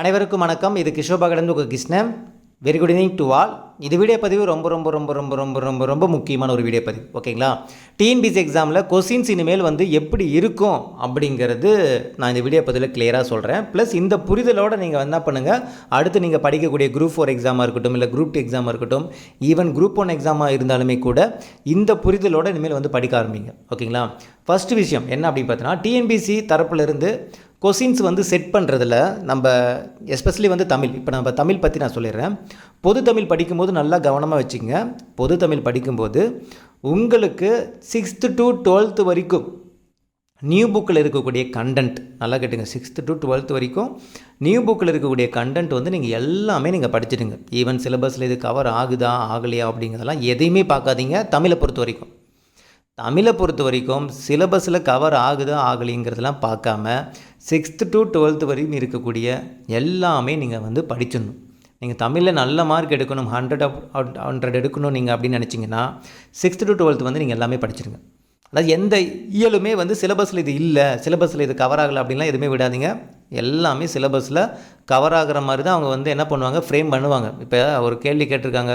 அனைவருக்கும் வணக்கம். இது கிஷோபாகடன் உங்கள் Krishnan. Very good evening to all இது வீடியோ பதிவு ரொம்ப ரொம்ப ரொம்ப ரொம்ப ரொம்ப ரொம்ப ரொம்ப முக்கியமான ஒரு வீடியோ பதிவு. ஓகேங்களா டிஎன்பிசி எக்ஸாமில் கொஸ்டின்ஸ் இனிமேல் வந்து எப்படி இருக்கும் அப்படிங்கிறது நான் இந்த வீடியோ பதிவில் கிளியராக சொல்கிறேன் ப்ளஸ் இந்த புரிதலோடு நீங்கள் என்ன பண்ணுங்கள் அடுத்து நீங்கள் படிக்கக்கூடிய குரூப் ஃபோர் எக்ஸாமாக இருக்கட்டும் இல்லை குரூப் டூ எக்ஸாமாக இருக்கட்டும் ஈவன் குரூப் ஒன் எக்ஸாமாக இருந்தாலுமே கூட இந்த புரிதலோடு இனிமேல் வந்து படிக்க ஆரம்பிங்க. ஓகேங்களா ஃபஸ்ட் விஷயம் என்ன அப்படின்னு பார்த்தீங்கன்னா டிஎன்பிசி தரப்புலேருந்து கொஷின்ஸ் வந்து செட் பண்ணுறதுல நம்ம எஸ்பெஷலி வந்து தமிழ். இப்போ நம்ம தமிழ் பற்றி நான் சொல்லிடுறேன். பொது தமிழ் படிக்கும்போது நல்லா கவனமாக வச்சுங்க. பொது தமிழ் படிக்கும்போது உங்களுக்கு சிக்ஸ்த்து டு டுவெல்த்து வரைக்கும் நியூ புக்கில் இருக்கக்கூடிய கண்டென்ட் நல்லா கேட்டுங்க. சிக்ஸ்த்து டு டுவெல்த் வரைக்கும் நியூ புக்கில் இருக்கக்கூடிய கண்டென்ட் வந்து நீங்கள் எல்லாமே நீங்கள் படிச்சிடுங்க. ஈவன் சிலபஸில் இது கவர் ஆகுதா ஆகலையா அப்படிங்கிறதெல்லாம் எதையுமே பார்க்காதீங்க தமிழை பொறுத்த வரைக்கும். தமிழை பொறுத்த வரைக்கும் சிலபஸில் கவர் ஆகுதா ஆகலைங்கிறதெல்லாம் பார்க்காம சிக்ஸ்த்து டு டுவெல்த்து வரைக்கும் இருக்கக்கூடிய எல்லாமே நீங்கள் வந்து படிச்சிடணும். நீங்கள் தமிழில் நல்ல மார்க் எடுக்கணும் ஹண்ட்ரட் ஹண்ட்ரட் எடுக்கணும் நீங்கள் அப்படின்னு நினச்சிங்கன்னா சிக்ஸ்த்து டு டுவெல்த் வந்து நீங்கள் எல்லாமே படிச்சிருங்க. அதாவது எந்த இயலுமே வந்து சிலபஸில் இது இல்லை சிலபஸில் இது கவர் ஆகலை அப்படின்லாம் எதுவுமே விடாதீங்க. எல்லாமே சிலபஸில் கவர் ஆகிற மாதிரி தான் அவங்க வந்து என்ன பண்ணுவாங்க ஃப்ரேம் பண்ணுவாங்க. இப்போ ஒரு கேள்வி கேட்டிருக்காங்க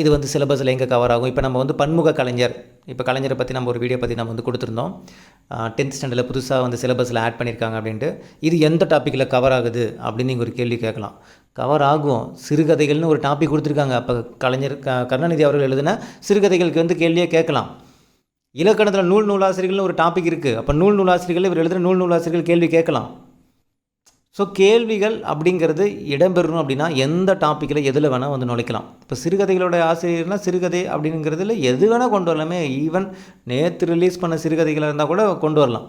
இது வந்து சிலபஸில் எங்கே கவர் ஆகும்? இப்போ நம்ம வந்து பன்முக கலைஞர் இப்போ கலைஞரை பற்றி நம்ம ஒரு வீடியோ பற்றி நம்ம வந்து கொடுத்துருந்தோம். டென்த் ஸ்டாண்டர்டில் புதுசாக வந்து சிலபஸில் ஆட் பண்ணியிருக்காங்க அப்படின்ட்டு. இது எந்த டாப்பிக்கில் கவர் ஆகுது அப்படின்னு நீங்கள் ஒரு கேள்வி கேட்கலாம். கவர் ஆகும். சிறுகதைகள்னு ஒரு டாபிக் கொடுத்துருக்காங்க. அப்போ கலைஞர் க கருணாநிதி அவர்கள் எழுதின சிறுகதைகளுக்கு வந்து கேள்வியே கேட்கலாம். இலக்கணத்தில் நூல் நூலாசிரியர்கள்னு ஒரு டாபிக் இருக்குது அப்போ நூல் நூலாசிரியர்கள் இவர் எழுதுகிற நூல் நூலாசிரியர்கள் கேள்வி கேட்கலாம். ஸோ கேள்விகள் அப்படிங்கிறது இடம்பெறணும் அப்படின்னா எந்த டாப்பிக்கில் எதில் வேணால் வந்து நுழைக்கலாம். இப்போ சிறுகதைகளோட ஆசிரியர்னால் சிறுகதை அப்படிங்கிறதுல எது வேணால் கொண்டு வரலாமே. ஈவன் நேற்று ரிலீஸ் பண்ண சிறுகதைகளாக இருந்தால் கூட கொண்டு வரலாம்.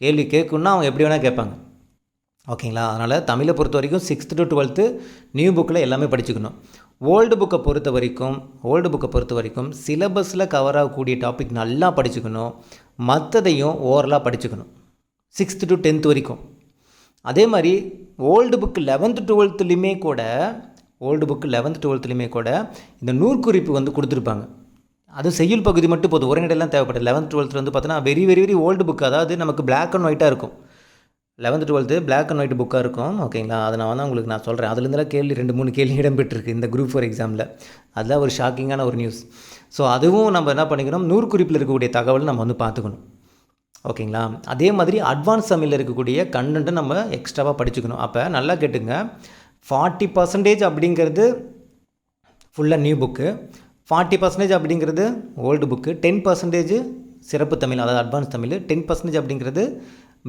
கேள்வி கேட்கணுன்னா அவங்க எப்படி வேணால் கேட்பாங்க. ஓகேங்களா? அதனால் தமிழை பொறுத்த வரைக்கும் சிக்ஸ்த்து டு டுவெல்த்து நியூ புக்கில் எல்லாமே படிச்சுக்கணும். ஓல்டு புக்கை பொறுத்த வரைக்கும் ஓல்டு புக்கை பொறுத்த வரைக்கும் சிலபஸில் கவர் ஆகக்கூடிய டாபிக் நல்லா படிச்சுக்கணும். மற்றதையும் ஓரலாக படிச்சுக்கணும். சிக்ஸ்த்து டு டென்த் வரைக்கும். அதே மாதிரி ஓல்டு புக்கு லெவன்த்து டுவெல்த்துலேயுமே கூட ஓல்டு புக்கு லெவன்த்து டுவெல்த்துலேயுமே கூட இந்த நூற்குறிப்பு வந்து கொடுத்துருப்பாங்க. அது செய்யுள் பகுதி மட்டும் போதும். உரைநடையெல்லாம் தேவைப்படும் லெவன்த் டுவெல்த்தில் வந்து பார்த்தோன்னா very very very old book அதாவது நமக்கு பிளாக் அண்ட் ஒயிட்டாக இருக்கும். Eleventh twelfth black and white புக்காக இருக்கும். ஓகேங்களா அதை நான் வந்து உங்களுக்கு நான் சொல்கிறேன் அதுலேருந்துலாம் கேள்வி ரெண்டு மூணு கேள்வி இடம்பெற்றிருக்கு இந்த குரூப் ஃபோர் எக்ஸாமில் அதுதான் ஒரு ஷாக்கிங்கான ஒரு நியூஸ் ஸோ அதுவும் நம்ம என்ன பண்ணிக்கணும்? நூறு குறிப்பில் இருக்கக்கூடிய தகவல் நம்ம வந்து பார்த்துக்கணும். ஓகேங்களா? அதே மாதிரி அட்வான்ஸ் தமிழில் இருக்கக்கூடிய கண்டென்ட்டை நம்ம எக்ஸ்ட்ராவாக படிச்சுக்கணும். அப்போ நல்லா கேட்டுங்க. ஃபார்ட்டி பர்சன்டேஜ் அப்படிங்கிறது ஃபுல்லாக நியூ புக்கு ஃபார்ட்டி பர்சன்டேஜ் அப்படிங்கிறது ஓல்டு புக்கு டென் பர்சன்டேஜ் சிறப்பு தமிழ் அதாவது அட்வான்ஸ் தமிழ். டென் பர்சன்டேஜ் அப்படிங்கிறது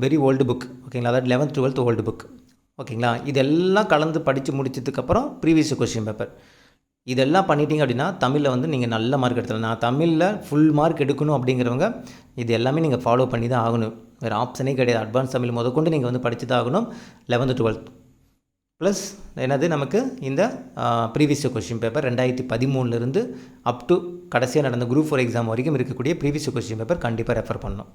வெரி ஓல்டு புக் ஓகேங்களா? அதாவது லெவன்த் டுவெல்த் ஓல்டு புக் ஓகேங்களா? இதெல்லாம் கலந்து படித்து முடிச்சதுக்கப்புறம் ப்ரீவியஸ் கொஸ்டின் பேப்பர் இதெல்லாம் பண்ணிட்டீங்க அப்படின்னா தமிழில் வந்து நீங்கள் நல்ல மார்க் எடுத்துடலாம் நான் தமிழில் ஃபுல் மார்க் எடுக்கணும் அப்படிங்கிறவங்க இது எல்லாமே நீங்கள் ஃபாலோ பண்ணி தான் ஆகணும். வேறு ஆப்ஷனே கிடையாது. அட்வான்ஸ் தமிழ் முதற்கொண்டு நீங்கள் வந்து படித்து தான் ஆகணும். லெவன்த்து டுவெல்த் ப்ளஸ் என்னது நமக்கு இந்த ப்ரீவியஸ் கொஸ்டின் பேப்பர் ரெண்டாயிரத்தி பதிமூணுலேருந்து அப் டு கடைசியாக நடந்த குரூப் ஃபோர் எக்ஸாம் வரைக்கும் இருக்கக்கூடிய ப்ரீவியஸ் கொஸ்டின் பேப்பர் கண்டிப்பாக ரெஃபர் பண்ணணும்.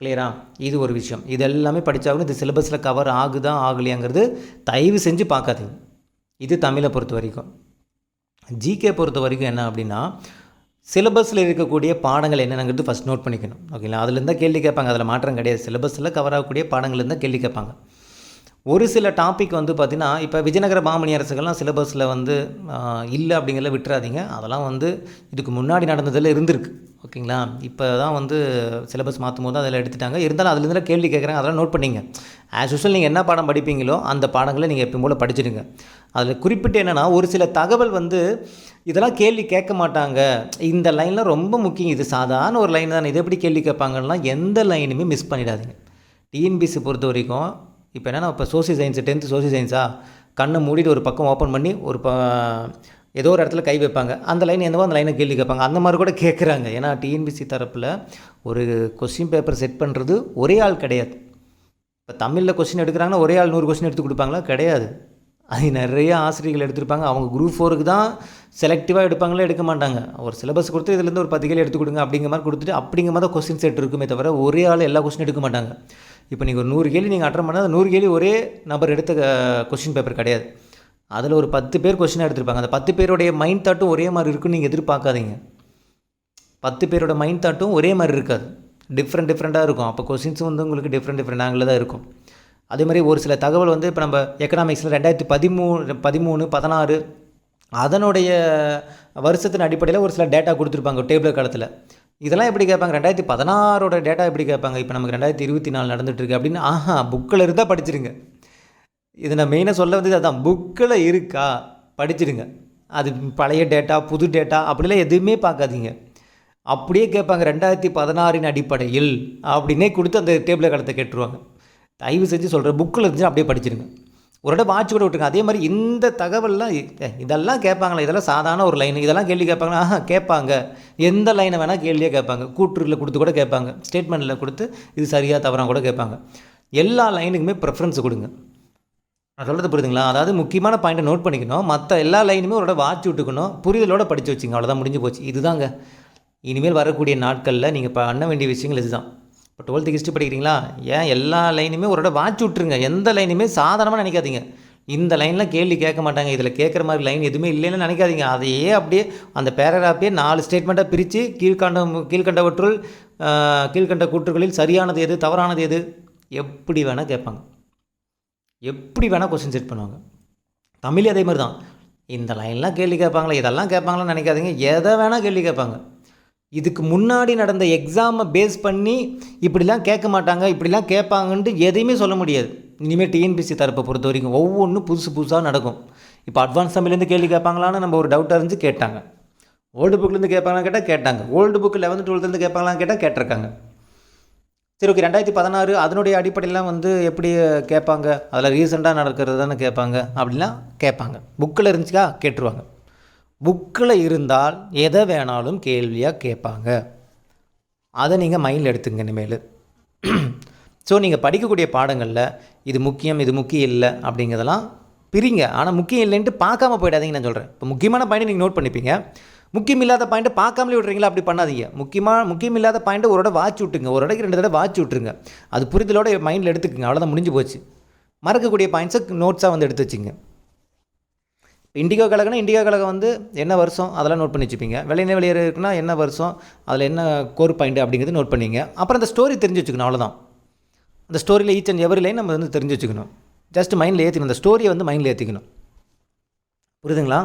கிளியரா இது ஒரு விஷயம். இது எல்லாமே படித்தாகணும் இது சிலபஸில் கவர் ஆகுதா ஆகலையாங்கிறது தயவு செஞ்சு பார்க்காதீங்க. இது தமிழை பொறுத்த வரைக்கும். ஜிகே பொறுத்த வரைக்கும் என்ன அப்படின்னா சிலபஸில் இருக்கக்கூடிய பாடங்கள் என்னென்னங்கிறது ஃபஸ்ட் நோட் பண்ணிக்கணும். ஓகேங்களா அதுலேருந்து தான் கேள்வி கேட்பாங்க. அதில் மாற்றம் கிடையாது. சிலபஸில் கவர் ஆகக்கூடிய பாடங்கள்லேருந்து தான் கேள்வி கேட்பாங்க. ஒரு சில டாபிக் வந்து பார்த்திங்கன்னா இப்போ விஜயநகர மாமணி அரசுகள்லாம் சிலபஸில் வந்து இல்லை அப்படிங்கிறத விட்டுறாதீங்க. அதெல்லாம் வந்து இதுக்கு முன்னாடி நடந்ததில் இருந்திருக்கு. ஓகேங்களா? இப்போ தான் வந்து சிலபஸ் மாற்றும் போது அதில் எடுத்துட்டாங்க. இருந்தாலும் அதுலேருந்து கேள்வி கேட்குறாங்க அதெல்லாம் நோட் பண்ணிங்க. ஆஸ் யூஸ்வல் நீங்கள் என்ன பாடம் படிப்பீங்களோ அந்த பாடங்களை நீங்கள் எப்பயும் போல் படிச்சிடுங்க. அதில் குறிப்பிட்டு என்னென்னா ஒரு சில தகவல் வந்து இதெல்லாம் கேள்வி கேட்க மாட்டாங்க. இந்த லைனில் ரொம்ப முக்கியம். இது சாதாரண ஒரு லைன் தானே. இது எப்படி கேள்வி கேட்பாங்கன்னா எந்த லைனுமே மிஸ் பண்ணிடாதீங்க. டிஎன்பிசி பொறுத்த வரைக்கும் இப்போ என்னென்னா இப்போ சோசியல் சயின்ஸு டென்த்து சோசியல் சயின்ஸா கண்ணை மூடிட்டு ஒரு பக்கம் ஓப்பன் பண்ணி ஒரு ப ஏதோ ஒரு இடத்துல கை வைப்பாங்க. அந்த லைன் என்னவோ அந்த லைனை கேள்வி கேட்பாங்க. அந்த மாதிரி கூட கேட்குறாங்க. ஏன்னா டிஎன்பிசி தரப்பில் ஒரு கொஸ்டின் பேப்பர் செட் பண்ணுறது ஒரே ஆள் கிடையாது. இப்போ தமிழில் கொஸ்டின் எடுக்கிறாங்கன்னா ஒரே ஆள் நூறு கொஸ்டின் எடுத்து கொடுப்பாங்களா? கிடையாது. அது நிறைய ஆசிரியர்கள் எடுத்திருப்பாங்க. அவங்க குரூப் ஃபோருக்கு தான் செலக்டிவாக எடுப்பாங்களே? எடுக்க மாட்டாங்க. ஒரு சிலபஸ் கொடுத்து இதுலேருந்து ஒரு பத்து கேள்வி எடுத்து கொடுங்க அப்படிங்கிற மாதிரி கொடுத்துட்டு அப்படிங்கிற மாதிரி தான் கொஸ்டின் செட் இருக்குமே தவிர ஒரே ஆள் எல்லா கொஸ்டின் எடுக்க மாட்டாங்க. இப்போ நீங்கள் ஒரு நூறு கேள்வி நீங்கள் அட்டன் பண்ணால் நூறு கேள்வி ஒரே நபர் எடுத்த கொஸ்டின் பேப்பர் கிடையாது. அதில் ஒரு பத்து பேர் கொஷின் எடுத்திருப்பாங்க. அந்த பத்து பேருடைய மைண்ட் தாட்டும் ஒரே மாதிரி இருக்குன்னு நீங்கள் எதிர்பார்க்காதீங்க. பத்து பேரோட மைண்ட் தாட்டும் ஒரே மாதிரி இருக்காது. டிஃப்ரெண்ட் டிஃப்ரெண்ட்டாக இருக்கும். அப்போ கொஷின்ஸும் வந்து உங்களுக்கு டிஃப்ரெண்ட் டிஃப்ரெண்ட் ஆங்கிளில் தான் இருக்கும். அதே மாதிரி ஒரு சில தகவல் வந்து இப்போ நம்ம எக்கனாமிக்ஸில் ரெண்டாயிரத்தி பதிமூணு பதிமூணு பதினாறு அதனுடைய வருஷத்தின் அடிப்படையில் ஒரு சில டேட்டா கொடுத்துருப்பாங்க. டேபிள் காலத்தில். இதெல்லாம் எப்படி கேட்பாங்க? ரெண்டாயிரத்தி பதினாறோட டேட்டா எப்படி கேட்பாங்க? இப்போ நமக்கு ரெண்டாயிரத்தி இருபத்தி நாலு நடந்துட்டுருக்கு அப்படின்னு ஆஹா புக்கில் இருந்தால் படிச்சிருங்க. இது நான் மெயினாக சொல்ல வந்தது அதுதான் புக்கில் இருக்கா? படிச்சிடுங்க. அது பழைய டேட்டா புது டேட்டா அப்படிலாம் எதுவுமே பார்க்காதீங்க. அப்படியே கேட்பாங்க ரெண்டாயிரத்தி பதினாறின் அடிப்படையில் அப்படின்னே கொடுத்து அந்த டேபிளை கடத்த கேட்டுருவாங்க. தயவு செஞ்சு சொல்கிறேன் புக்கில் இருந்துச்சு அப்படியே படிச்சிருங்க ஒரு இடம் வாட்ச் கூட விட்டுருங்க. அதே மாதிரி இந்த தகவல்லாம் இதெல்லாம் கேட்பாங்களா? இதெல்லாம் சாதாரண ஒரு லைன் இதெல்லாம் கேள்வி கேட்பாங்களா? ஆஹா கேட்பாங்க. எந்த லைனை வேணால் கேள்வியாக கேட்பாங்க. கூற்றுல கொடுத்து கூட கேட்பாங்க. ஸ்டேட்மெண்ட்டில் கொடுத்து இது சரியாக தவறாக கூட கேட்பாங்க. எல்லா லைனுக்குமே ப்ரெஃபரன்ஸ் கொடுங்க. நான் சொல்கிறது புரியுதுங்களா? அதாவது முக்கியமான பாயிண்ட்டை நோட் பண்ணிக்கணும். மற்ற எல்லா லைனுமே ஒரு இடம் வாட்ச் விட்டுக்கணும். புரிதலோட படித்து வச்சுங்க அவ்வளோதான் முடிஞ்சு போச்சு. இதுதாங்க. இனிமேல் வரக்கூடிய நாட்களில் நீங்கள் பண்ண வேண்டிய விஷயங்கள் இதுதான். இப்போ டுவெல்த்து ஹிஸ்ட்ரி படிக்கிறீங்களா? ஏன் எல்லா லைனுமே ஒரு இடம் வாட்ச் விட்ருங்க எந்த லைனுமே சாதாரணமாக நினைக்காதீங்க. இந்த லைன்லாம் கேள்வி கேட்க மாட்டாங்க. இதில் கேட்குற மாதிரி லைன் எதுவுமே இல்லைன்னு நினைக்காதீங்க. அதையே அப்படியே அந்த பேராகிராஃபே நாலு ஸ்டேட்மெண்ட்டாக பிரித்து கீழ்கண்டம் கீழ்கண்டவற்றுள் கீழ்கண்ட கூற்றுகளில் சரியானது எது தவறானது எது? எப்படி வேணால் கேட்பாங்க. எப்படி வேணால் கொஸ்டின் செட் பண்ணுவாங்க. தமிழ் அதே மாதிரி தான் இந்த லைன்லாம் கேள்வி கேட்பாங்களா இதெல்லாம் கேட்பாங்களான்னு நினைக்காதீங்க. எதை வேணால் கேள்வி கேட்பாங்க. இதுக்கு முன்னாடி நடந்த எக்ஸாமை பேஸ் பண்ணி இப்படிலாம் கேட்க மாட்டாங்க இப்படிலாம் கேட்பாங்கன்ட்டு எதையுமே சொல்ல முடியாது. இனிமேல் டிஎன்பிசி தரப்பை பொறுத்த வரைக்கும் ஒவ்வொன்றும் புதுசு புதுசாக நடக்கும். இப்போ அட்வான்ஸ் தமிழ்லேருந்து கேள்வி கேட்பாங்களான்னு நம்ம ஒரு டவுட்டாக இருந்து கேட்டாங்க. ஓல்டு புக்லேருந்து கேட்பாங்களான்னு கேட்டால் கேட்டாங்க. ஓல்டு புக் லெவன்த்து டுவெல்த்துலேருந்து கேட்பாங்களான்னு கேட்டால் கேட்டிருக்காங்க. சரி ஓகே ரெண்டாயிரத்தி பதினாறு அதனுடைய அடிப்படையெல்லாம் வந்து எப்படி கேட்பாங்க? அதில் ரீசெண்டாக நடக்கிறது தானே கேட்பாங்க? அப்படின்லாம் கேட்பாங்க. புக்கில் இருந்துச்சுக்கா? கேட்டுருவாங்க. புக்கில் இருந்தால் எதை வேணாலும் கேள்வியாக கேட்பாங்க. அதை நீங்கள் மைண்டில் எடுத்துங்க இனிமேல். ஸோ நீங்கள் படிக்கக்கூடிய பாடங்களில் இது முக்கியம் இது முக்கியம் இல்லை அப்படிங்கிறதெல்லாம் பிரிங்க. ஆனால் முக்கியம் இல்லைன்ட்டு பார்க்காம போயிடாதீங்க நான் சொல்கிறேன் இப்போ முக்கியமான பாயிண்ட் நீங்கள் நோட் பண்ணிப்பீங்க. முக்கியம் இல்லாத பாயிண்ட்டை பார்க்காமலே விட்றீங்களா? அப்படி பண்ணாதீங்க. முக்கியமாக முக்கியம் இல்லாத பாயிண்ட்டை ஒரு தடவை வாட்ச் விட்டுங்க ஒரு இடைக்கு ரெண்டு தடவை வாட்ச் விட்ருங்க அது புரிதலோட மைண்டில் எடுத்துக்கங்க. அவ்வளோதான் முடிஞ்சு போச்சு. மறக்கக்கூடிய பாயிண்ட்ஸை நோட்ஸாக வந்து எடுத்து வச்சுங்க. இண்டிகோ கழகம்னா இண்டிகோ கழகம் வந்து என்ன வருஷம்? அதெல்லாம் நோட் பண்ணி வச்சுப்பீங்க. வெள்ளையின வெளியே இருக்குன்னா என்ன வருஷம்? அதில் என்ன கோர் பாயிண்ட் அப்படிங்கிறது நோட் பண்ணிங்க. அப்புறம் அந்த ஸ்டோரி தெரிஞ்சு வச்சுக்கணும். அவ்வளோதான் அந்த ஸ்டோரியில் ஈச் அண்ட் எவரி லைன் நம்ம வந்து தெரிஞ்சு வச்சுக்கணும். ஜஸ்ட் மைண்டில் ஏற்றிக்கணும் அந்த ஸ்டோரியை வந்து மைண்டில் ஏற்றிக்கணும் புரியுதுங்களா?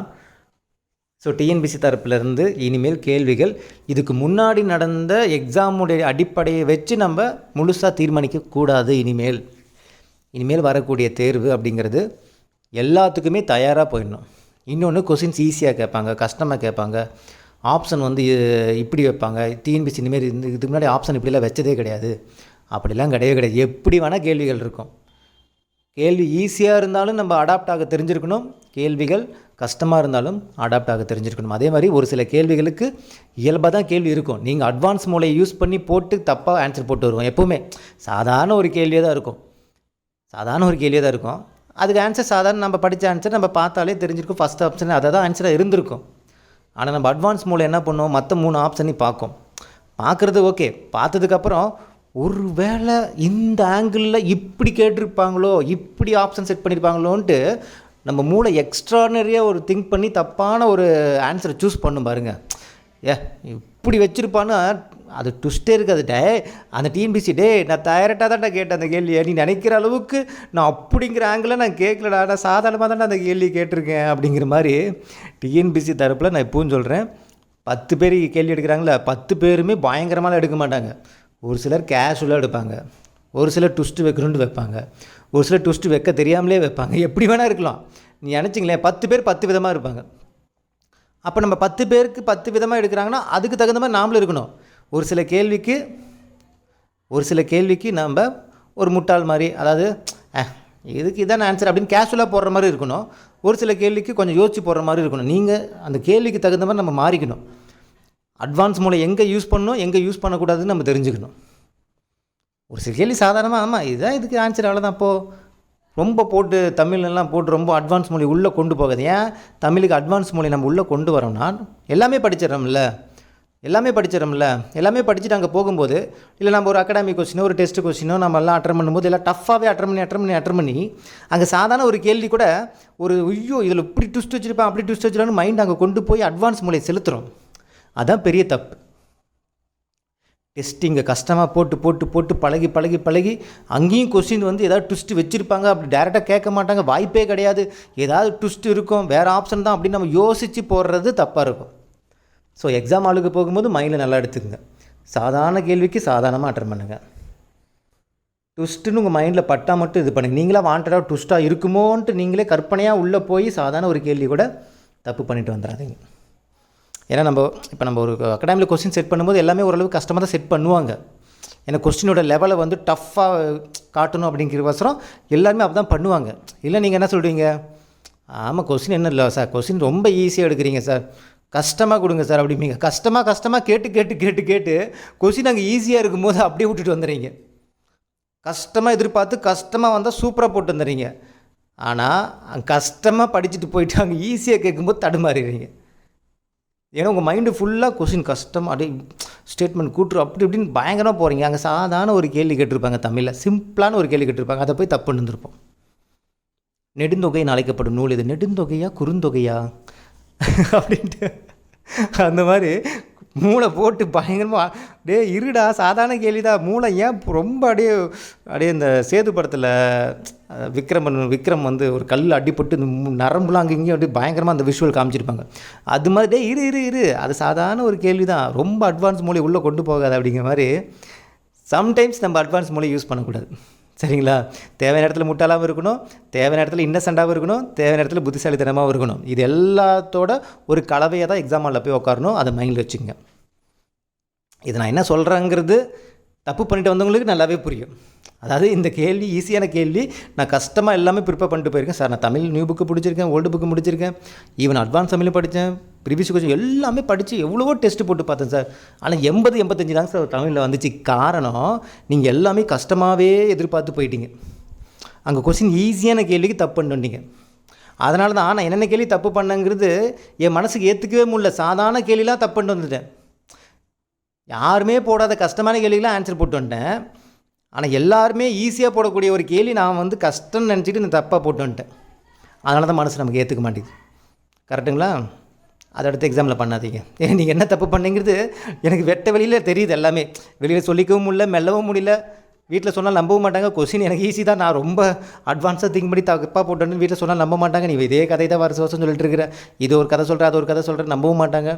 ஸோ டிஎன்பிசி தரப்புலேருந்து இனிமேல் கேள்விகள் இதுக்கு முன்னாடி நடந்த எக்ஸாமுடைய அடிப்படையை வச்சு நம்ம முழுசாக தீர்மானிக்கக்கூடாது இனிமேல். இனிமேல் வரக்கூடிய தேர்வு அப்படிங்கிறது எல்லாத்துக்குமே தயாராக போயிடணும். இன்னொன்று கொஷின்ஸ் ஈஸியாக கேட்பாங்க கஷ்டமாக கேட்பாங்க. ஆப்ஷன் வந்து இப்படி வைப்பாங்க. டிஎன்பிசி இனிமேல் இதுக்கு முன்னாடி ஆப்ஷன் இப்படிலாம் வச்சதே கிடையாது. அப்படிலாம் கிடையவே கிடையாது. எப்படி வேணால் கேள்விகள் இருக்கும். கேள்வி ஈஸியாக இருந்தாலும் நம்ம அடாப்ட் ஆக தெரிஞ்சிருக்கணும். கேள்விகள் கஷ்டமாக இருந்தாலும் அடாப்ட் ஆக தெரிஞ்சிருக்கணும். அதே மாதிரி ஒரு சில கேள்விகளுக்கு இயல்பாக தான் கேள்வி இருக்கும். நீங்கள் அட்வான்ஸ் மூலையை யூஸ் பண்ணி போட்டு தப்பாக ஆன்சர் போட்டு வருவோம். எப்போவுமே சாதாரண ஒரு கேள்வியாக தான் இருக்கும். சாதாரண ஒரு கேள்வியாக தான் இருக்கும். அதுக்கு ஆன்சர் சாதாரண நம்ம படித்த ஆன்சர் நம்ம பார்த்தாலே தெரிஞ்சிருக்கும். ஃபஸ்ட் ஆப்ஷன் அதை தான் ஆன்சராக இருந்திருக்கும். ஆனால் நம்ம அட்வான்ஸ் மூலம் என்ன பண்ணுவோம் மற்ற மூணு ஆப்ஷனையும் பார்க்கும். பார்க்குறது ஓகே பார்த்ததுக்கப்புறம் ஒரு வேளை இந்த ஆங்கிளில் இப்படி கேட்டிருப்பாங்களோ இப்படி ஆப்ஷன் செட் பண்ணியிருப்பாங்களோன்ட்டு நம்ம மூளை எக்ஸ்ட்ரானரியாக ஒரு திங்க் பண்ணி தப்பான ஒரு ஆன்சரை சூஸ் பண்ணும் பாருங்கள் ஏ இப்படி வச்சுருப்பான்னா அது ட்விஸ்டே இருக்காது. டே அந்த டிஎன்பிசி டே நான் தயாரிட்டாக தான்டா கேட்டேன் அந்த கேள்வியை. நீ நினைக்கிற அளவுக்கு நான் அப்படிங்கிற ஆங்கிளில் நான் கேட்கலடா. நான் சாதாரணமாக தான்டா அந்த கேள்வி கேட்டிருக்கேன் அப்படிங்கிற மாதிரி டிஎன்பிசி தரப்பில் நான் இப்பவும் சொல்கிறேன் பத்து பேர் கேள்வி எடுக்கிறாங்களே பத்து பேருமே பயங்கரமாலாம் எடுக்க மாட்டாங்க. ஒரு சிலர் கேஷுவலாக எடுப்பாங்க. ஒரு சிலர் ட்விஸ்ட்டு வைக்கணுன்ட்டு வைப்பாங்க. ஒரு சிலர் ட்விஸ்ட்டு வைக்க தெரியாமலே வைப்பாங்க. எப்படி வேணால் இருக்கலாம். நீ நினச்சிங்களேன் பத்து பேர் பத்து விதமாக இருப்பாங்க. அப்போ நம்ம பத்து பேருக்கு பத்து விதமாக எடுக்கிறாங்கன்னா அதுக்கு தகுந்த மாதிரி நாமளும் இருக்கணும். ஒரு சில கேள்விக்கு ஒரு சில கேள்விக்கு நம்ம ஒரு முட்டாள் மாதிரி அதாவது இதுக்கு இதான் ஆன்சர் அப்படின்னு கேஷுவலாக போடுற மாதிரி இருக்கணும். ஒரு சில கேள்விக்கு கொஞ்சம் யோசித்து போடுற மாதிரி இருக்கணும். நீங்கள் அந்த கேள்விக்கு தகுந்த மாதிரி நம்ம மாறிக்கணும். அட்வான்ஸ் மூலம் எங்கே யூஸ் பண்ணணும் எங்கே யூஸ் பண்ணக்கூடாதுன்னு நம்ம தெரிஞ்சுக்கணும். ஒரு சில கேள்வி சாதாரணமாக ஆமாம் இதுதான் இதுக்கு ஆன்சர் அவ்வளோதான் அப்போது ரொம்ப போட்டு தமிழ்லாம் போட்டு ரொம்ப அட்வான்ஸ் மொழி உள்ளே கொண்டு போகாது ஏன்? தமிழுக்கு அட்வான்ஸ் மொழி நம்ம உள்ளே கொண்டு வரோம்னா எல்லாமே படிச்சிடறோம்ல. எல்லாமே படிச்சிடறோம்ல. எல்லாமே படிச்சுட்டு அங்கே போகும்போது இல்லை நம்ம ஒரு அகாடமிக் கொஸ்டினோ ஒரு டெஸ்ட் கொஸ்டினோ நம்ம எல்லாம் அட்டன் பண்ணும்போது எல்லாம் டஃப்பாகவே அட்டன் பண்ணி அட்டன் பண்ணி அட்டன் பண்ணி அங்கே சாதாரண ஒரு கேள்வி கூட ஒரு ஐயோ இதில் இப்படி ட்விஸ்ட் வச்சுருப்பேன் அப்படி ட்விஸ்ட் வச்சிருப்பான்னு மைண்ட் அங்கே கொண்டு போய் அட்வான்ஸ் மூலையை செலுத்துகிறோம் அதான் பெரிய தப்பு. டெஸ்ட் இங்கே கஷ்டமாக போட்டு போட்டு போட்டு பழகி பழகி பழகி அங்கேயும் கொஸ்டின் வந்து ஏதாவது ட்விஸ்ட்டு வச்சுருப்பாங்க. அப்படி டேரெக்டாக கேட்க மாட்டாங்க. வாய்ப்பே கிடையாது. ஏதாவது ட்விஸ்ட் இருக்கும். வேறு ஆப்ஷன் தான் அப்படின்னு நம்ம யோசித்து போடுறது தப்பாக இருக்கும். ஸோ எக்ஸாம் ஆளுக்கு போகும்போது மைண்டில் நல்லா எடுத்துக்கங்க. சாதாரண கேள்விக்கு சாதாரணமாக அட்டன் பண்ணுங்கள் ட்விஸ்ட்டுன்னு உங்கள் மைண்டில் பட்டா மட்டும் இது பண்ணுங்கள் நீங்களாக வாண்டடாக ட்விஸ்ட்டாக இருக்குமோன்ட்டு நீங்களே கற்பனையாக உள்ளே போய் சாதாரண ஒரு கேள்வி கூட தப்பு பண்ணிட்டு வந்துடாதீங்க. ஏன்னா நம்ம இப்போ நம்ம ஒரு அகாடமியில் கொஸ்டின் செட் பண்ணும்போது எல்லாமே ஓரளவு கஷ்டமாக தான் செட் பண்ணுவாங்க. ஏன்னா கொஸ்டினோட லெவலை வந்து டஃப்பாக காட்டணும் அப்படிங்கிறவசரம் எல்லாருமே அப்படி தான் பண்ணுவாங்க. இல்லை நீங்கள் என்ன சொல்கிறீங்க ஆமாம் கொஸ்டின் என்ன இல்லை சார் கொஸ்டின் ரொம்ப ஈஸியாக எடுக்கிறீங்க சார் கஷ்டமாக கொடுங்க சார் அப்படிம்பீங்க. கஷ்டமாக கஷ்டமாக கேட்டு கேட்டு கேட்டு கேட்டு கொஸ்டின் அங்கே ஈஸியாக இருக்கும்போது அப்படியே விட்டுட்டு வந்துடுறீங்க. கஷ்டமாக எதிர்பார்த்து கஷ்டமாக வந்தால் சூப்பராக போட்டு வந்துடுறீங்க. ஆனால் கஷ்டமாக படிச்சுட்டு போயிட்டு அங்கே ஈஸியாக கேட்கும்போது தடுமாறிடுறீங்க. ஏன்னா உங்கள் மைண்டு ஃபுல்லாக கொஸ்டின் கஷ்டம் அப்படியே ஸ்டேட்மெண்ட் கூட்டுரு அப்படி இப்படின்னு பயங்கரமாக போகிறீங்க அங்கே சாதாரண ஒரு கேள்வி கேட்டிருப்பாங்க தமிழில். சிம்பிளான ஒரு கேள்வி கேட்டிருப்பாங்க. அதை போய் தப்பு இருந்திருப்போம் நெடுந்தொகைன்னு அழைக்கப்படும் நூல் இது நெடுந்தொகையா குறுந்தொகையா? அப்படின்ட்டு. அந்த மாதிரி மூளை போட்டு பயங்கரமாக டே இருடா சாதாரண கேள்விதான். மூளை ஏன் ரொம்ப அப்படியே அப்படியே இந்த சேது படத்தில் விக்ரமன் விக்ரம் வந்து ஒரு கல் அடிபட்டு இந்த மு- நரம்புலாம் அங்கே இங்கேயும் அப்படியே பயங்கரமாக அந்த விஷுவல் காமிச்சிருப்பாங்க. அது மாதிரி டே இரு இரு இரு. அது சாதாரண ஒரு கேள்வி தான் ரொம்ப அட்வான்ஸ் மூளை உள்ளே கொண்டு போகாது அப்படிங்கிற மாதிரி சம்டைம்ஸ் நம்ம அட்வான்ஸ் மூளை யூஸ் பண்ணக்கூடாது. சரிங்களா? தேவையான இடத்துல முட்டாளாகவும் இருக்கணும் தேவையான இடத்துல இன்னசென்ட்டாகவும் இருக்கணும் தேவையான இடத்துல புத்திசாலித்தனமாகவும் இருக்கணும். இது எல்லாத்தோட ஒரு கலவையாக தான் எக்ஸாம் ஹாலில் போய் உட்காரணும் அதை மைண்டில் வச்சுங்க இது நான் என்ன சொல்கிறேங்கிறது தப்பு பண்ணிட்டு வந்தவங்களுக்கு நல்லாவே புரியும். அதாவது இந்த கேள்வி ஈஸியான கேள்வி நான் கஷ்டமாக எல்லாமே ப்ரிப்பேர் பண்ணிட்டு போயிருக்கேன். சார் நான் தமிழ் நியூ புக்கு பிடிச்சிருக்கேன் ஓல்டு புக்கு முடிச்சிருக்கேன். ஈவன் அட்வான்ஸ் தமிழ் படித்தேன். ப்ரீவியஸ் கொஸ்டின் எல்லாமே படித்து எவ்வளவோ டெஸ்ட் போட்டு பார்த்தேன் சார். ஆனால் எண்பது எண்பத்தஞ்சு தாங்க சார் தமிழில் வந்துச்சு. காரணம் நீங்கள் எல்லாமே கஷ்டமாகவே எதிர்பார்த்து போயிட்டீங்க. அங்கே கொஸ்டின் ஈஸியான கேள்விக்கு தப்பு பண்ணிட்டீங்க அதனால தான் நான் என்னென்ன கேள்வி தப்பு பண்ணேங்கிறது என் மனசுக்கு ஏற்றுக்கவே முடியல. சாதாரண கேள்விலாம் தப்பு பண்ணிட்டு வந்துட்டேன். யாருமே போடாத கஷ்டமான கேள்விக்கெலாம் ஆன்சர் போட்டு வந்துட்டேன். ஆனால் எல்லாருமே ஈஸியாக போடக்கூடிய ஒரு கேள்வி நான் வந்து கஷ்டம்னு நினச்சிட்டு நான் தப்பாக போட்டு வந்துட்டேன். அதனால தான் மனசு நமக்கு ஏற்றுக்க மாட்டேங்குது. கரெக்டுங்களா அதை அடுத்த எக்ஸாமில் பண்ணாதீங்க. நீங்கள் என்ன தப்பு பண்ணீங்கிறது எனக்கு வெட்ட வெளியில் தெரியுது எல்லாமே. வெளியில் சொல்லிக்கவும் முடியல மெல்லவும் முடியல. வீட்டில் சொன்னால் நம்பவும் மாட்டாங்க. கொஸ்டின் எனக்கு ஈஸி தான். நான் ரொம்ப அட்வான்ஸாக திங்க் பண்ணி தப்பாக போட்டேன்னு வீட்டில் சொன்னால் நம்ப மாட்டாங்க. நீ இதே கதை தான் வருஷம் வருஷம் சொல்லிட்டு இருக்கிற. இது ஒரு கதை சொல்கிற அது ஒரு கதை சொல்கிற நம்பவும் மாட்டாங்க.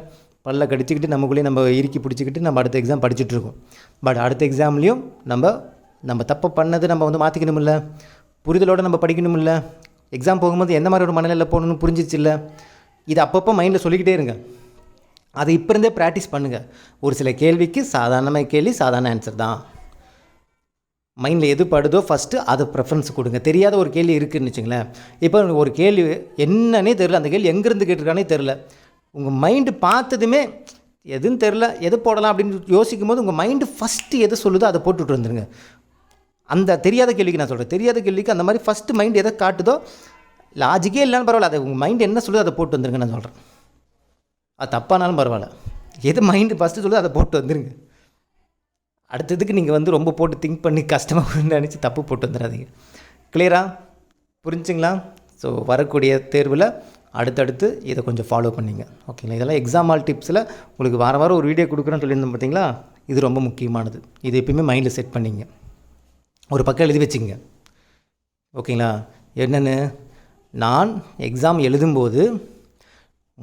பல்ல கடிச்சிக்கிட்டு நமக்குள்ளேயே நம்ம இறுக்கி பிடிச்சிக்கிட்டு நம்ம அடுத்த எக்ஸாம் படிச்சுட்ருக்கோம். பட் அடுத்த எக்ஸாம்லேயும் நம்ம நம்ம தப்பு பண்ணது நம்ம வந்து மாற்றிக்கணுமில்ல புரிதலோடு நம்ம படிக்கணுமில்ல. எக்ஸாம் போகும்போது எந்த மாதிரி ஒரு மனநிலையில் போகணும்னு புரிஞ்சிச்சு இல்லை இது அப்பப்போ மைண்டில் சொல்லிக்கிட்டே இருங்க. அதை இப்போ இருந்தே ப்ராக்டிஸ் பண்ணுங்கள் ஒரு சில கேள்விக்கு சாதாரணமாக கேள்வி சாதாரண ஆன்சர் தான். மைண்டில் எது படுதோ ஃபஸ்ட்டு அதை ப்ரெஃபரன்ஸ் கொடுங்க. தெரியாத ஒரு கேள்வி இருக்குதுன்னு வச்சுங்களேன். இப்போ ஒரு கேள்வி என்னன்னே தெரில அந்த கேள்வி எங்கேருந்து கேட்டிருக்கானே தெரில உங்கள் மைண்டு பார்த்ததுமே எதுன்னு தெரில எது போடலாம் அப்படின்னு யோசிக்கும் போது உங்கள் மைண்டு ஃபஸ்ட்டு எதை சொல்லுதோ அதை போட்டுட்டு வந்துருங்க. அந்த தெரியாத கேள்விக்கு நான் சொல்கிறேன் தெரியாத கேள்விக்கு அந்த மாதிரி ஃபஸ்ட்டு மைண்ட் எதை காட்டுதோ லாஜிக்கே இல்லைன்னு பரவாயில்ல. அதை உங்கள் மைண்ட் என்ன சொல்லுதோ அதை போட்டு வந்துருங்க நான் சொல்கிறேன் அது தப்பானாலும் பரவாயில்ல. எது மைண்டு ஃபஸ்ட்டு சொல்லுதோ அதை போட்டு வந்துருங்க. அடுத்ததுக்கு நீங்கள் வந்து ரொம்ப போட்டு திங்க் பண்ணி கஷ்டமாக நினச்சி தப்பு போட்டு வந்துடாதீங்க கிளியரா புரிஞ்சுங்களா? ஸோ வரக்கூடிய தேர்வில் அடுத்தடுத்து இதை கொஞ்சம் ஃபாலோ பண்ணிங்க. ஓகேங்களா இதெல்லாம் எக்ஸாம் ஆல் டிப்ஸில் உங்களுக்கு வார வாரம் ஒரு வீடியோ கொடுக்குறேன்னு சொல்லியிருந்தோம் பார்த்தீங்களா? இது ரொம்ப முக்கியமானது. இது எப்பயுமே மைண்டில் செட் பண்ணிங்க. ஒரு பக்கம் எழுதி வச்சுங்க. ஓகேங்களா என்னென்னு? நான் எக்ஸாம் எழுதும்போது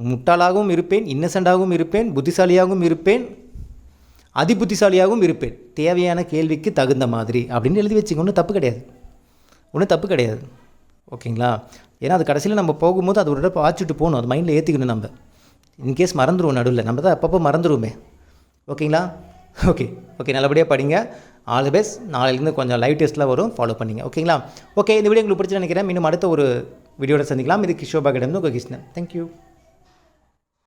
முட்டாளாகவும் இருப்பேன் இன்னசென்ட்டாகவும் இருப்பேன் புத்திசாலியாகவும் இருப்பேன் அதி புத்திசாலியாகவும் இருப்பேன். தேவையான கேள்விக்கு தகுந்த மாதிரி அப்படின்னு எழுதி வச்சுங்க. ஒன்றும் தப்பு கிடையாது. ஒன்றும் தப்பு கிடையாது. ஓகேங்களா ஏன்னா அது கடைசியில் நம்ம போகும்போது அது ஒரு இடப்ப வாச்சிட்டு போகணும். அது மைண்டில் ஏற்றிக்கணும் நம்ம. இன்கேஸ் மறந்துடுவோம் நடுவில். நம்ம தான் அப்பப்போ மறந்துடுவோமே ஓகேங்களா ஓகே ஓகே நல்லபடியாக படிங்க. ஆல் தி பெஸ்ட் நாளையிலேருந்து கொஞ்சம் லைவ் டெஸ்ட்லாம் வரும். ஃபாலோ பண்ணிங்க. ஓகேங்களா ஓகே இந்த வீடியோ உங்களுக்கு பிடிச்சி நினைக்கிறேன். இன்னும் அடுத்த ஒரு வீடியோட சந்திக்கலாம். இது கிஷோபா கிடம் உங்கள் கிருஷ்ணன். தேங்க்யூ